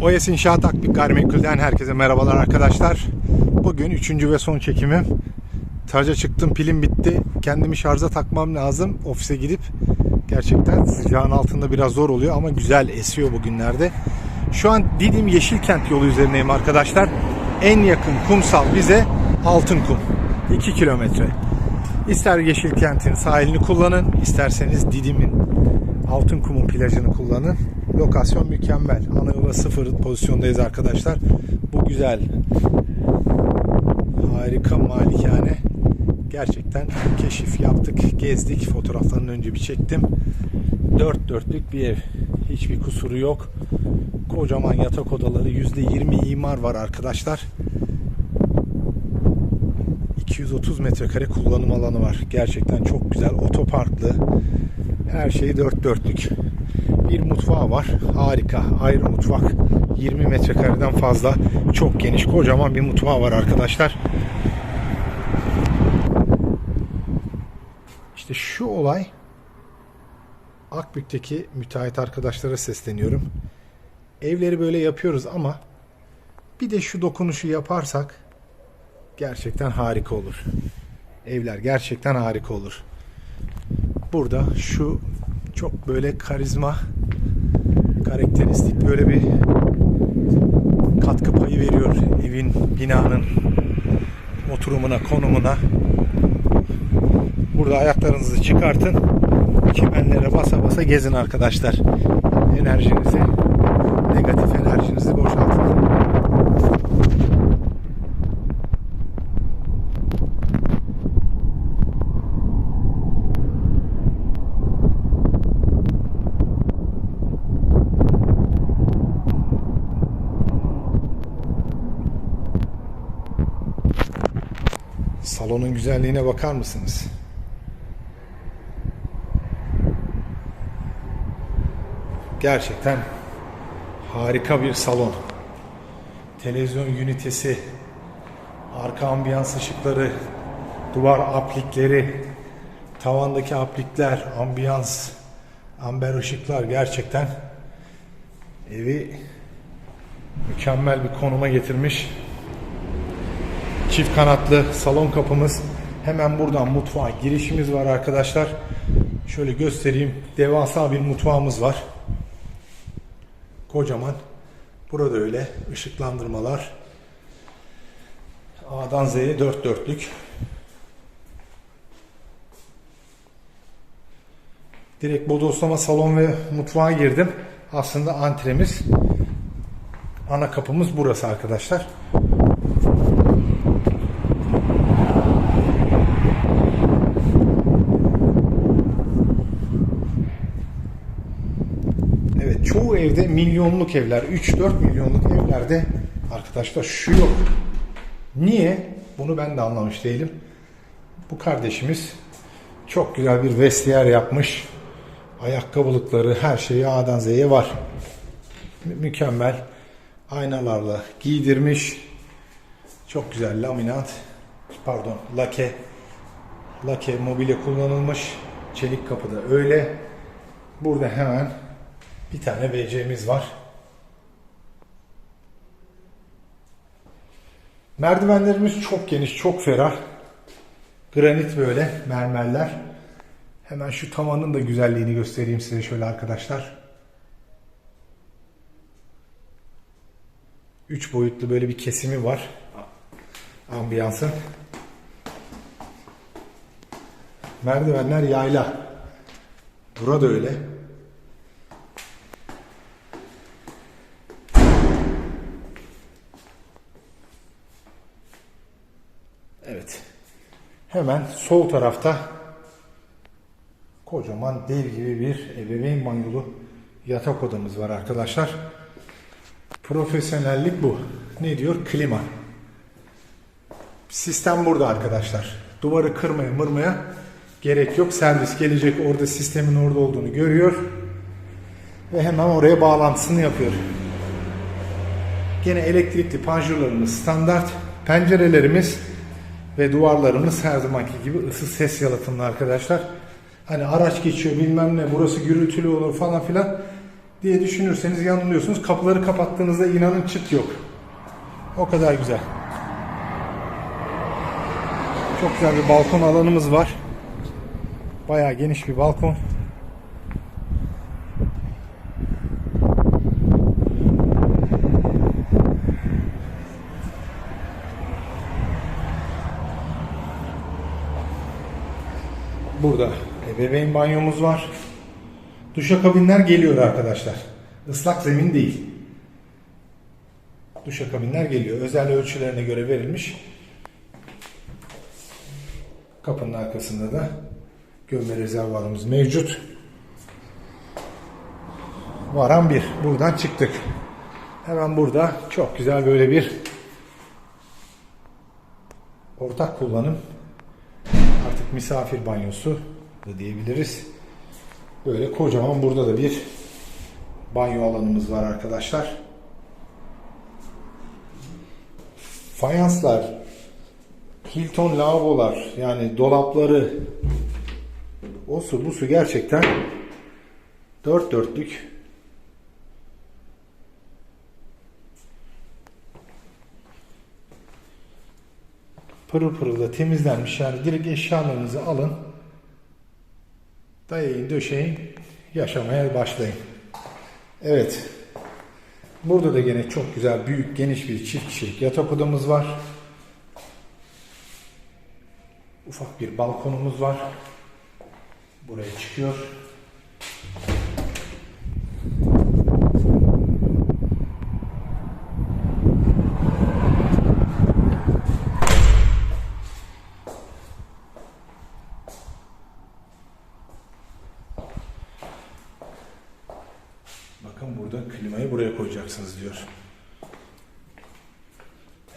Boyas İnşaat Akbik Gayrimenkul'den herkese merhabalar arkadaşlar. Bugün üçüncü ve son çekimim. Taraca çıktım pilim bitti. Kendimi şarja takmam lazım ofise gidip. Gerçekten sıcağın altında biraz zor oluyor ama güzel esiyor bugünlerde. Şu an Didim Yeşilkent yolu üzerindeyim arkadaşlar. En yakın kumsal bize Altınkum. 2 kilometre. İster Yeşilkent'in sahilini kullanın, isterseniz Didim'in Altınkum'un plajını kullanın. Lokasyon mükemmel. Ana yola sıfır pozisyondayız arkadaşlar. Bu güzel. Harika malikane. Gerçekten keşif yaptık, gezdik. Fotoğraflarını önce bir çektim. Dört dörtlük bir ev. Hiçbir kusuru yok. Kocaman yatak odaları. %20 imar var arkadaşlar. 230 metrekare kullanım alanı var. Gerçekten çok güzel. Otoparklı. Her şey dört dörtlük. Bir mutfağı var. Harika. Ayrı mutfak. 20 metrekareden fazla. Çok geniş. Kocaman bir mutfağı var arkadaşlar. İşte şu olay Akbük'teki müteahhit arkadaşlara sesleniyorum. Evleri böyle yapıyoruz ama bir de şu dokunuşu yaparsak gerçekten harika olur. Evler gerçekten harika olur. Burada şu çok böyle karizma karakteristik böyle bir katkı payı veriyor evin binanın oturumuna konumuna. Burada ayaklarınızı çıkartın çimenlere basa basa gezin arkadaşlar. Enerjinizi negatif enerjinizi boşaltın Salonun güzelliğine bakar mısınız? Gerçekten harika bir salon. Televizyon ünitesi, arka ambiyans ışıkları, duvar aplikleri, tavandaki aplikler, ambiyans, amber ışıklar gerçekten evi mükemmel bir konuma getirmiş. Çift kanatlı salon kapımız. Hemen buradan mutfağa girişimiz var arkadaşlar. Şöyle göstereyim. Devasa bir mutfağımız var. Kocaman. Burada öyle ışıklandırmalar. A'dan Z'ye dört dörtlük. Direkt bodoslama salon ve mutfağa girdim. Aslında antremiz. Ana kapımız burası arkadaşlar. Evet evde milyonluk evler 3-4 milyonluk evlerde arkadaşlar şu yok. Niye? Bunu ben de anlamış değilim. Bu kardeşimiz çok güzel bir vestiyer yapmış. Ayakkabılıkları her şeyi A'dan Z'ye var. Mü- Mükemmel. Aynalarla giydirmiş. Çok güzel laminat. Pardon lake. Lake mobilya kullanılmış. Çelik kapıda öyle. Burada hemen bir tane WC'miz var. Merdivenlerimiz çok geniş, çok ferah. Granit böyle mermerler. Hemen şu tavanın da güzelliğini göstereyim size şöyle arkadaşlar. Üç boyutlu böyle bir kesimi var. Ambiyansın. Merdivenler yayla. Burada öyle. Evet. Hemen sol tarafta kocaman dev gibi bir ebeveyn banyolu yatak odamız var arkadaşlar. Profesyonellik bu. Ne diyor? Klima. Sistem burada arkadaşlar. Duvarı kırmaya mırmaya gerek yok. Servis gelecek orada sistemin orada olduğunu görüyor. Ve hemen oraya bağlantısını yapıyor. Gene elektrikli panjurlarımız standart. Pencerelerimiz ve duvarlarımız her zamanki gibi ısı ses yalıtımlı arkadaşlar. Hani araç geçiyor bilmem ne burası gürültülü olur falan filan. diye düşünürseniz yanılıyorsunuz. Kapıları kapattığınızda inanın çıt yok. O kadar güzel. Çok güzel bir balkon alanımız var. Bayağı geniş bir balkon. Ebeveyn banyomuz var. Duşakabinler geliyor arkadaşlar. Islak zemin değil. Duşakabinler geliyor. Özel ölçülerine göre verilmiş. Kapının arkasında da gömme rezervuarımız mevcut. Varan bir. Buradan çıktık. Hemen burada çok güzel böyle bir ortak kullanım artık misafir banyosu da diyebiliriz. Böyle kocaman burada da bir banyo alanımız var arkadaşlar. Fayanslar, Hilton lavabolar yani dolapları o su bu su gerçekten dört dörtlük pırıl pırıl da temizlenmiş. Yani direkt eşyalarınızı alın. Dayayın, döşeyin. Yaşamaya başlayın. Evet. Burada da gene çok güzel, büyük, geniş bir çift kişilik yatak odamız var. Ufak bir balkonumuz var. Buraya çıkıyor. Bakın burada klimayı buraya koyacaksınız diyor.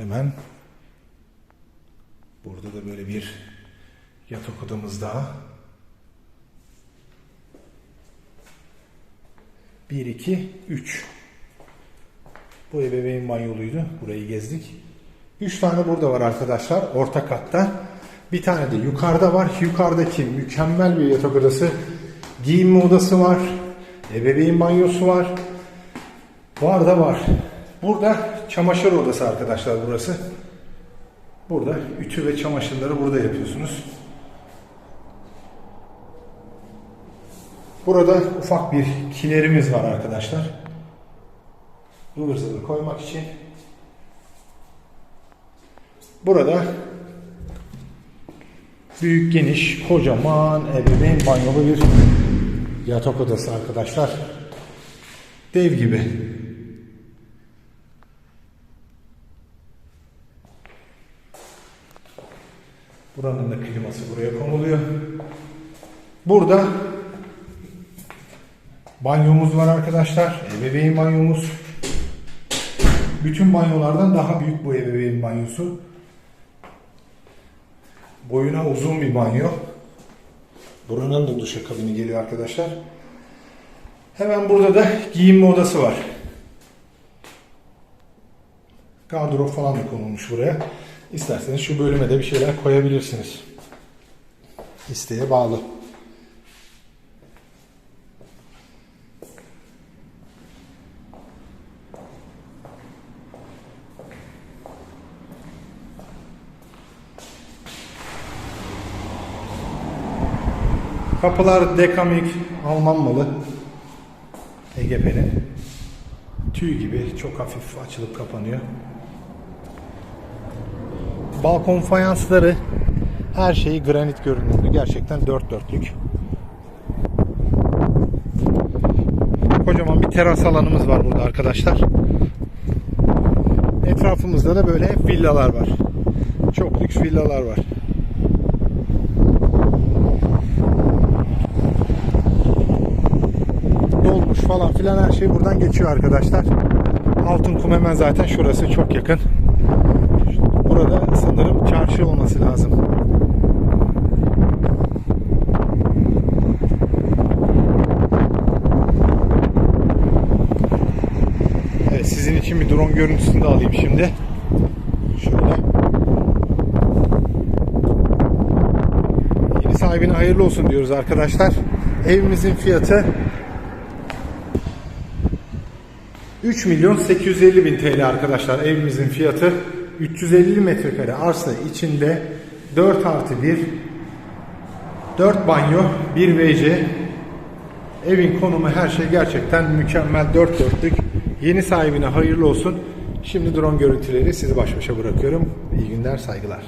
Hemen burada da böyle bir yatak odamız daha. 1, 2, 3. Bu ebeveyn banyoluydu. Burayı gezdik. 3 tane burada var arkadaşlar. Orta katta. Bir tane de yukarıda var. Yukarıdaki mükemmel bir yatak odası. Giyinme odası var. Ebeveyn banyosu var. Var da var. Burada çamaşır odası arkadaşlar burası. Burada ütü ve çamaşırları burada yapıyorsunuz. Burada ufak bir kilerimiz var arkadaşlar. ıvır zıvır koymak için. Burada büyük geniş kocaman ebeveyn banyolu bir yatak odası arkadaşlar. Dev gibi. Buranın da kliması buraya konuluyor. Burada banyomuz var arkadaşlar. Ebeveyn banyomuz. Bütün banyolardan daha büyük bu ebeveyn banyosu. Boyuna uzun bir banyo. Buranın da duşakabini geliyor arkadaşlar. Hemen burada da giyinme odası var. Gardırop falan da konulmuş buraya. İsterseniz şu bölüme de bir şeyler koyabilirsiniz. İsteğe bağlı. Kapılar Dekamik Alman malı. EGP'nin. Tüy gibi çok hafif açılıp kapanıyor. Balkon fayansları her şeyi granit görünümlü. Gerçekten dört dörtlük. Kocaman bir teras alanımız var burada arkadaşlar. Etrafımızda da böyle villalar var. Çok lüks villalar var. Dolmuş falan filan her şey buradan geçiyor arkadaşlar. Altın kum hemen zaten şurası çok yakın. Burada sanırım çarşı olması lazım. Evet sizin için bir drone görüntüsünü de alayım şimdi. Şöyle. Yeni sahibine hayırlı olsun diyoruz arkadaşlar. Evimizin fiyatı 3 milyon 850 bin TL arkadaşlar evimizin fiyatı. 350 metrekare arsa içinde 4 artı 1 4 banyo 1 WC Evin konumu her şey gerçekten mükemmel dört dörtlük. Yeni sahibine hayırlı olsun. Şimdi drone görüntüleri sizi baş başa bırakıyorum. İyi günler, saygılar.